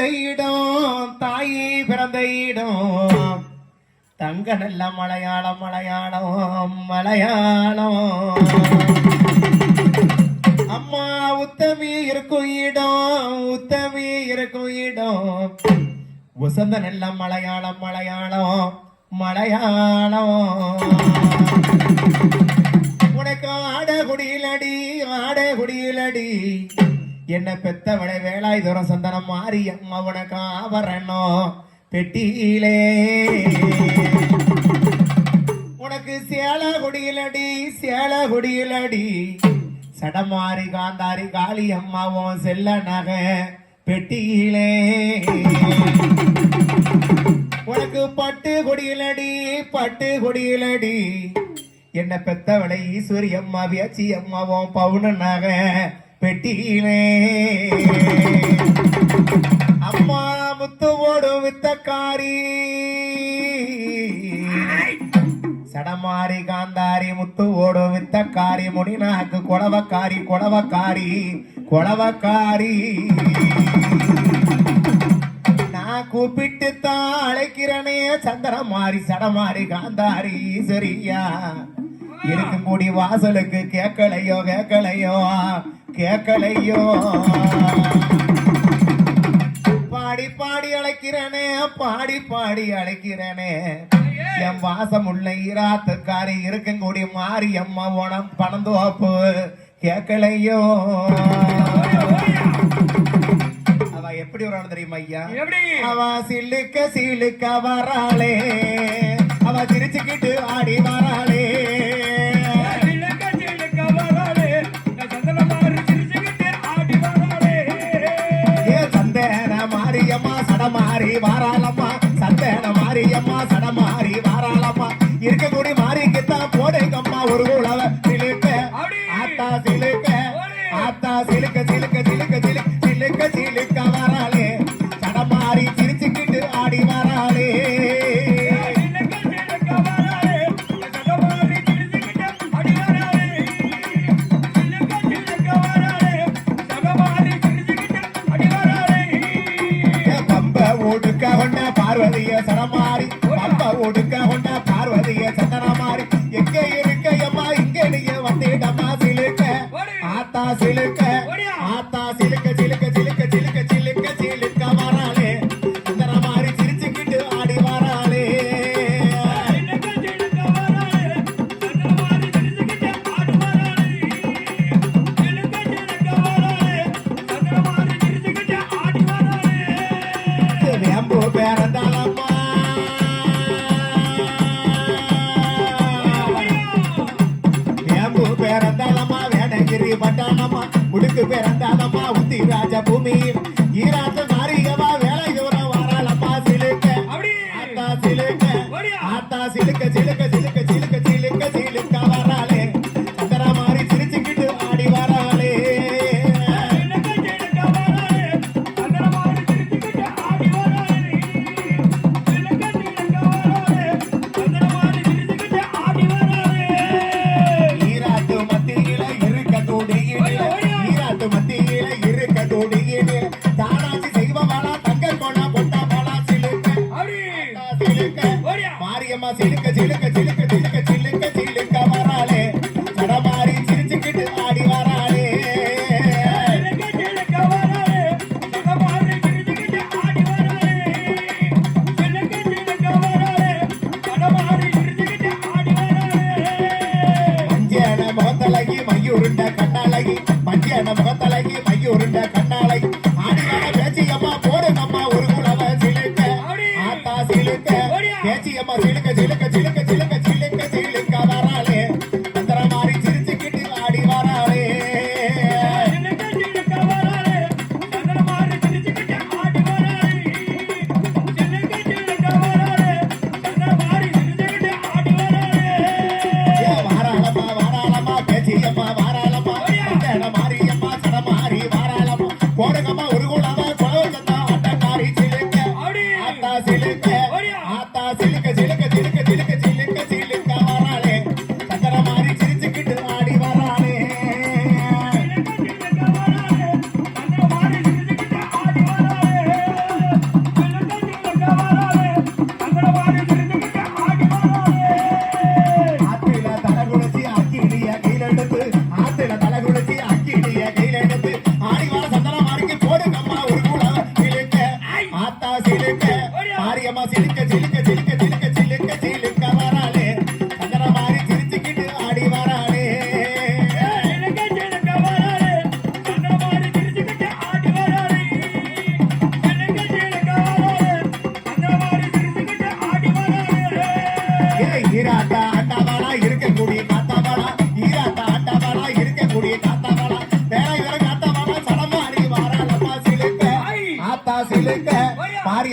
இடம் தாயே பிறந்த இடம் தங்க நல்ல மலையாளம் மலையாளம் மலையாளம். அம்மா உத்தமி இருக்கும் இடம் உத்தமி இருக்கும் இடம். உசந்த நல்ல மலையாளம் மலையாளம் மலையாளம். உனக்கு ஆட குடியிலடி ஆட குடியிலடி என்ன பெத்தவளை வேளாய் தூரம் சந்தனம் மாறி அம்மா காவரணோ பெட்டியிலே. உனக்கு சேல குடியிலடி சேல குடியிலடி சடமாரி காந்தாரி காளி அம்மாவும் செல்ல நகை பெட்டியிலே. உனக்கு பட்டு கொடியிலடி பட்டு கொடியிலடி என்ன பெத்தவளை ஈஸ்வரி அம்மா வியாச்சி அம்மாவும் பவுனனாக பெட்டியிலே. அம்மா முத்து ஓடும் வித்தக்காரி. சடமாரி காந்தாரி முத்து ஓடும் வித்தக்காரி. முனிநாக்கு கொடவக்காரி கொடவக்காரி கொடவக்காரி நான் கூப்பிட்டு தான் அழைக்கிறனே சந்திரமாரி சடமாரி காந்தாரி சரியா இருக்கும் கூடி வாசலுக்கு கேட்கலையோ கேட்கலையோ. கேட்கலையோ பாடி பாடி அழைக்கிறனே பாடி பாடி அழைக்கிறனே. என் வாசம் உள்ள ஈராத்துக்காரி இருக்கும் கூடி மாறி அம்மா உனம் பணந்தோப்பு கேட்கலையோ அவ எப்படி வரான்னு தெரியுமா ஐயா? எப்படி? அவ சில்லுக்க சில்லுக்க வராளே. அவ சிரிச்சுக்கிட்டு ஆடி வராளே. மாரியம்மா சடமாரி வாராளம்மா. சந்தேன மாரியம்மா சடமாரி வாராளம்மா. இருக்க comigo மஞ்சன முகத்தலகி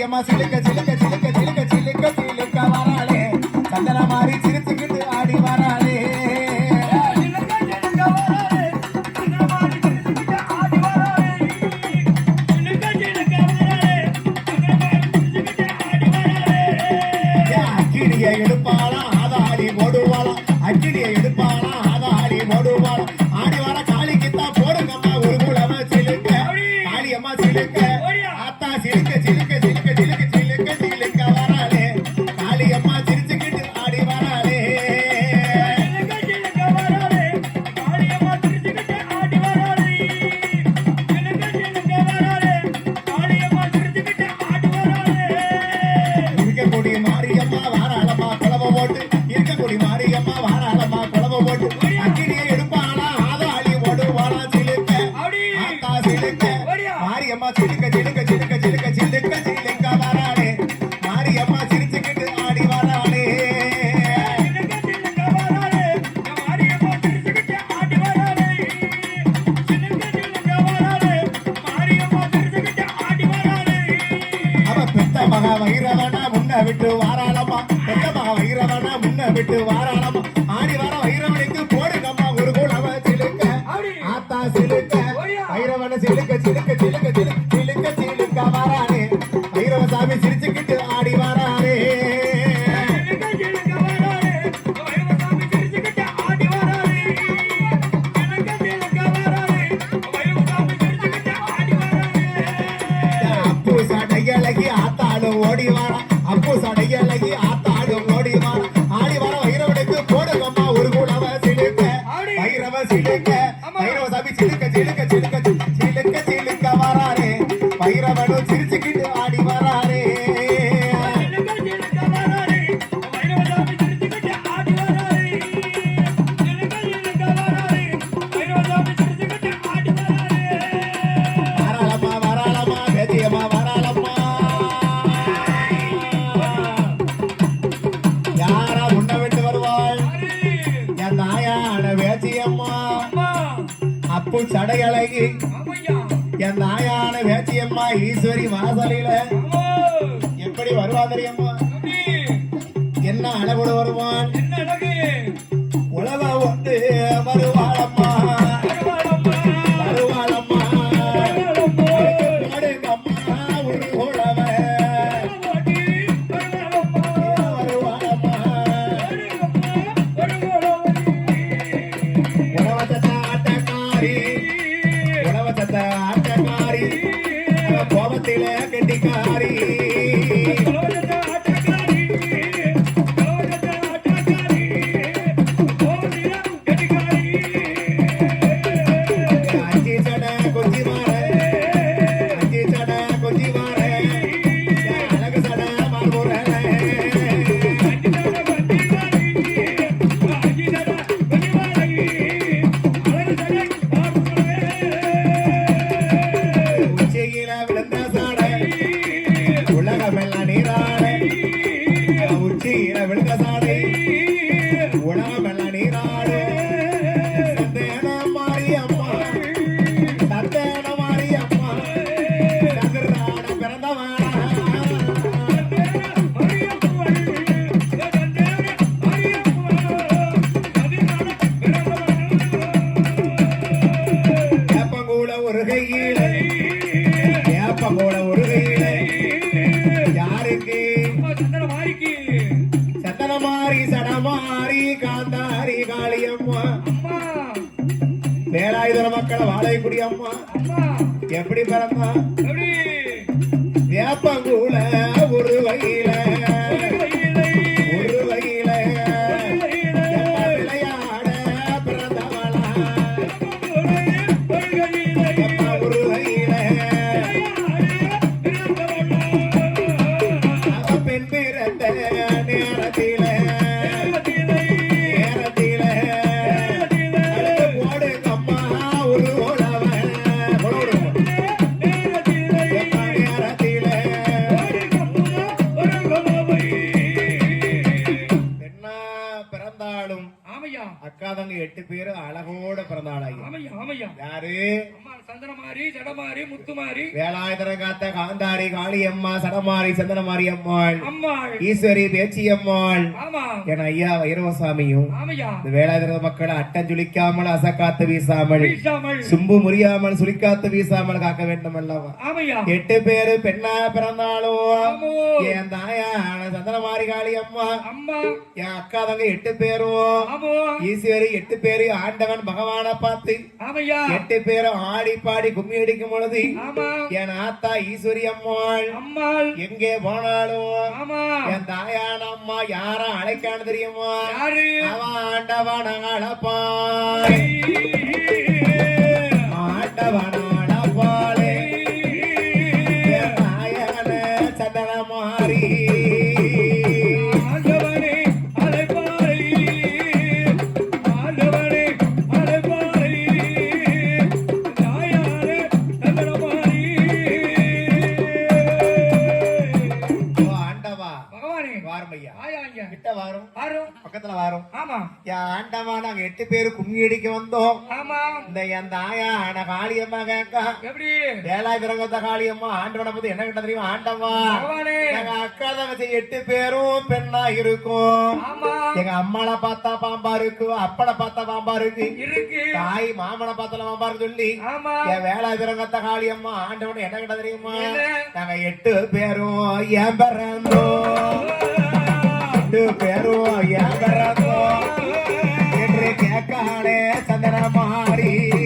más y le que sí, que sí. விட்டு வாராளமா வெத்தமா வைரவனா முன்ன விட்டு வாராளமா ஆடி வார வைரவனுக்கு போடுங்கம்மா ஒரு குளவ சிலுக்க. ஆத்தா சிலுக்க. வைரவன சிலுக்க சிலுக்க சிலுக்க சிலுக்க சிலுக்க சிலுக்க வாரானே. வைரவ சாமி சிரிச்சுக்கிட்டு சிடுக்க மாப்பு என் நாயான வேச்சியம்மா ஈஸ்வரி வாசலையில எப்படி வருவா என்ன அழகோடு வருவான்? உழவ ஒன்று வாழக்கூடிய அம்மா. எப்படி பரம்மா தெரியும் யாரு சந்தனமாரி ஜடமாரி முத்துமாரி. வேலாயுதர காத்த காந்தாரி காளியம்மா சடமாரி சந்தனமாரி அம்மாள். அம்மாள். ஈஸ்வரி பேச்சியம்மாள். ஆமா. என் ஐயா வைரவசாமியும். இந்த வேலாயுதர மக்களை அட்டம் சுளிக்காமல் அசக்காத்து வீசாமல் சும்பு முறியாமல் சுளிக்காத்து வீசாமல் காக்க வேண்டும் அல்லவா எட்டு பேரு பெண்ணா பிறந்தாலும் என் தாயான சந்தனமாரி காளி அம்மா. அம்மா என் அக்கா தங்க எட்டு பேரும் ஈஸ்வரி எட்டு பேரு ஆண்டவன் பகவானை பார்த்து எட்டு பேரும் ஆடி பாடி கும்மி அடிக்கும் பொழுது என் ஆத்தா ஈஸ்வரி அம்மாள் அம்மாள். எங்கே போனாலும் என் தாயான அம்மா யார அழைக்கான்னு தெரியுமா? அவன் ஆண்டவன அழப்பாள். ஆண்டவா நாங்க எட்டு பேரு கும்மி அடிக்க வந்தோம். ஆமா. இந்த என் தாயான காளியம்மா கேக்கா எப்படி? வேலாய் பிறந்த காளியம்மா ஆண்டவனை பத்தி என்ன கிட்ட தெரியுமா? ஆண்டவா எங்க அக்கா தங்கச்சி எட்டு பேரும் பெண்ணா இருக்கும். எங்க அம்மாளை பார்த்தா பாம்பா இருக்கு அப்பனை பார்த்தா பாம்பா இருக்கு. இருக்கு. தாய் மாமனை பார்த்தா பாம்பா இருக்கு சொல்லி. என் வேலை பிறங்கத்த காளியம்மா ஆண்டவன் என்ன கிட்ட தெரியுமா? நாங்க எட்டு பேரும் ஏன் பிறந்தோம்? எட்டு பேரும் ஏன் பிறந்தோம்? சந்தன மாறி.